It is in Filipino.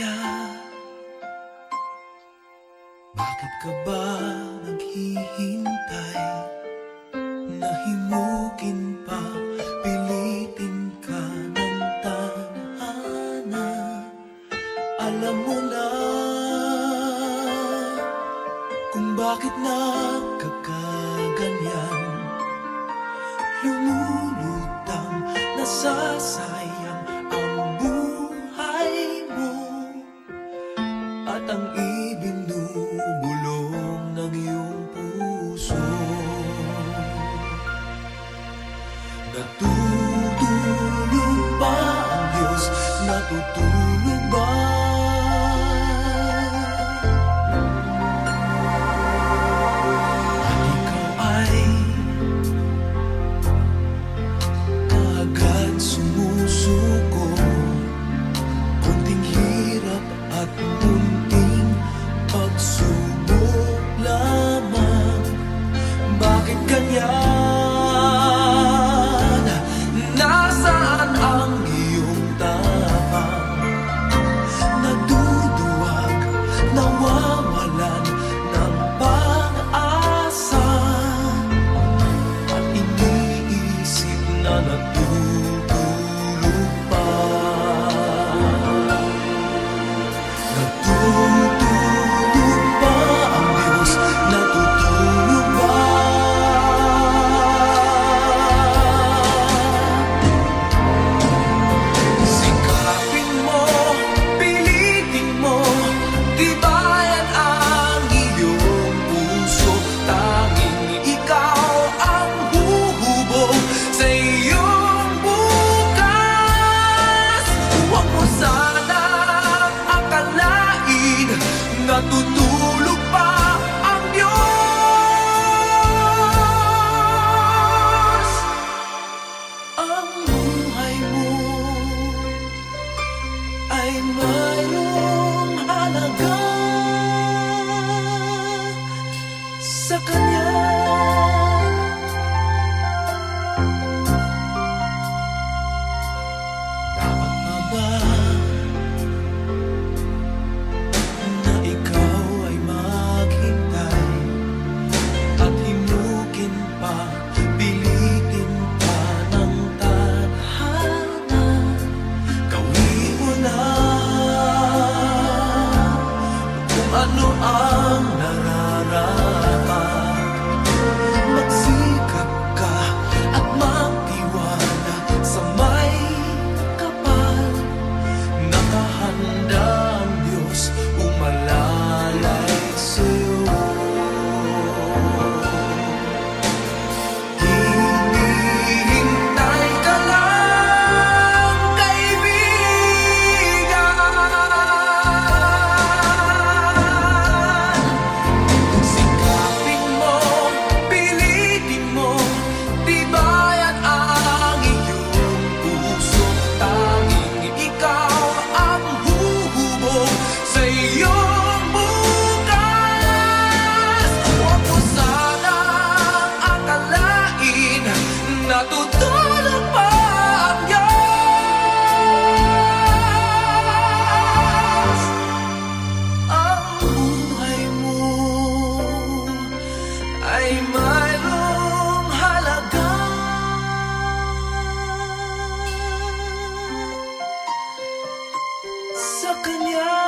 kaya? Bakit ka ba naghihintay? Nahimukin pa, pilitin ka ng tanahana Alam mo na kung bakit na nakakaganyan Lumulutang nasasayang Natutulog ba ang Diyos? Natutulog ano ang nararapat Matutulog pa ang Diyos. Ang buhay mo ay mayroong halaga. Sa Kanya